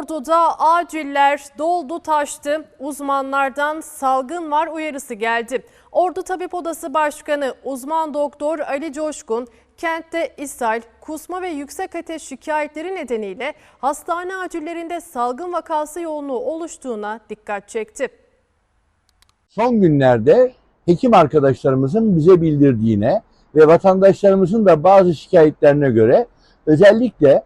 Ordu'da aciller doldu taştı. Uzmanlardan salgın var uyarısı geldi. Ordu Tabip Odası Başkanı uzman doktor Ali Coşkun kentte ishal, kusma ve yüksek ateş şikayetleri nedeniyle hastane acillerinde salgın vakası yoğunluğu oluştuğuna dikkat çekti. son günlerde hekim arkadaşlarımızın bize bildirdiğine ve vatandaşlarımızın da bazı şikayetlerine göre özellikle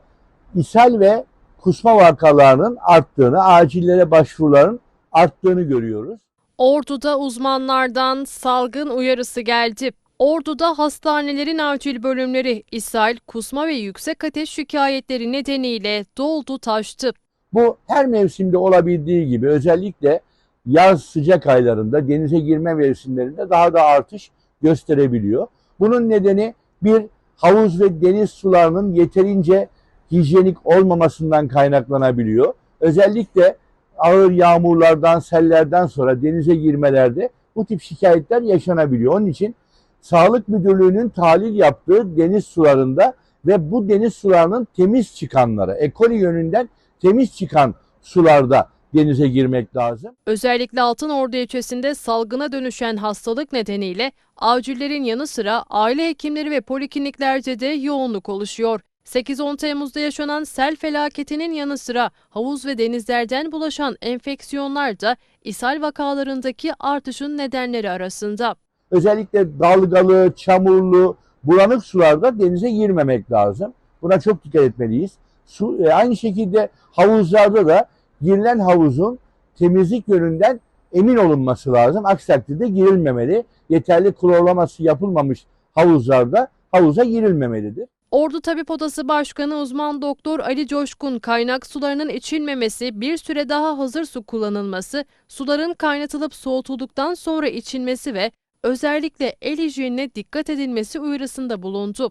ishal ve kusma vakalarının arttığını, acillere başvuruların arttığını görüyoruz. Ordu'da uzmanlardan salgın uyarısı geldi. Ordu'da hastanelerin acil bölümleri ishal, kusma ve yüksek ateş şikayetleri nedeniyle doldu taştı. Bu her mevsimde olabildiği gibi özellikle yaz sıcak aylarında denize girme mevsimlerinde daha da artış gösterebiliyor. Bunun nedeni bir havuz ve deniz sularının yeterince hijyenik olmamasından kaynaklanabiliyor. Özellikle ağır yağmurlardan, sellerden sonra denize girmelerde bu tip şikayetler yaşanabiliyor. Onun için Sağlık Müdürlüğü'nün tahlil yaptığı deniz sularında ve bu deniz sularının temiz çıkanları, ekoli yönünden temiz çıkan sularda denize girmek lazım. Özellikle Altınordu ilçesinde salgına dönüşen hastalık nedeniyle acillerin yanı sıra aile hekimleri ve polikliniklerde de yoğunluk oluşuyor. 8-10 Temmuz'da yaşanan sel felaketinin yanı sıra havuz ve denizlerden bulaşan enfeksiyonlar da ishal vakalarındaki artışın nedenleri arasında. Özellikle dalgalı, çamurlu, bulanık sularda denize girmemek lazım. Buna çok dikkat etmeliyiz. Su, e, aynı şekilde havuzlarda da girilen havuzun temizlik yönünden emin olunması lazım. Aksi takdirde girilmemeli. Yeterli klorlaması yapılmamış havuzlarda havuza girilmemelidir. Ordu Tabip Odası Başkanı uzman doktor Ali Coşkun kaynak sularının içilmemesi, bir süre daha hazır su kullanılması, suların kaynatılıp soğutulduktan sonra içilmesi ve özellikle el hijyenine dikkat edilmesi uyarısında bulundu.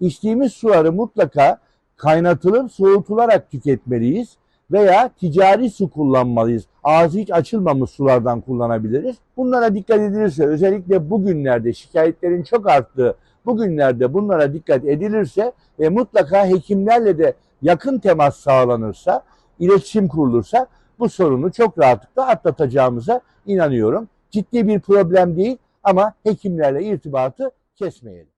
İçtiğimiz suları mutlaka kaynatılıp soğutularak tüketmeliyiz veya ticari su kullanmalıyız. Ağzı hiç açılmamış sulardan kullanabiliriz. Bunlara dikkat edilirse özellikle bugünlerde şikayetlerin çok arttığı bugünlerde bunlara dikkat edilirse ve mutlaka hekimlerle de yakın temas sağlanırsa, iletişim kurulursa bu sorunu çok rahatlıkla atlatacağımıza inanıyorum. Ciddi bir problem değil ama hekimlerle irtibatı kesmeyelim.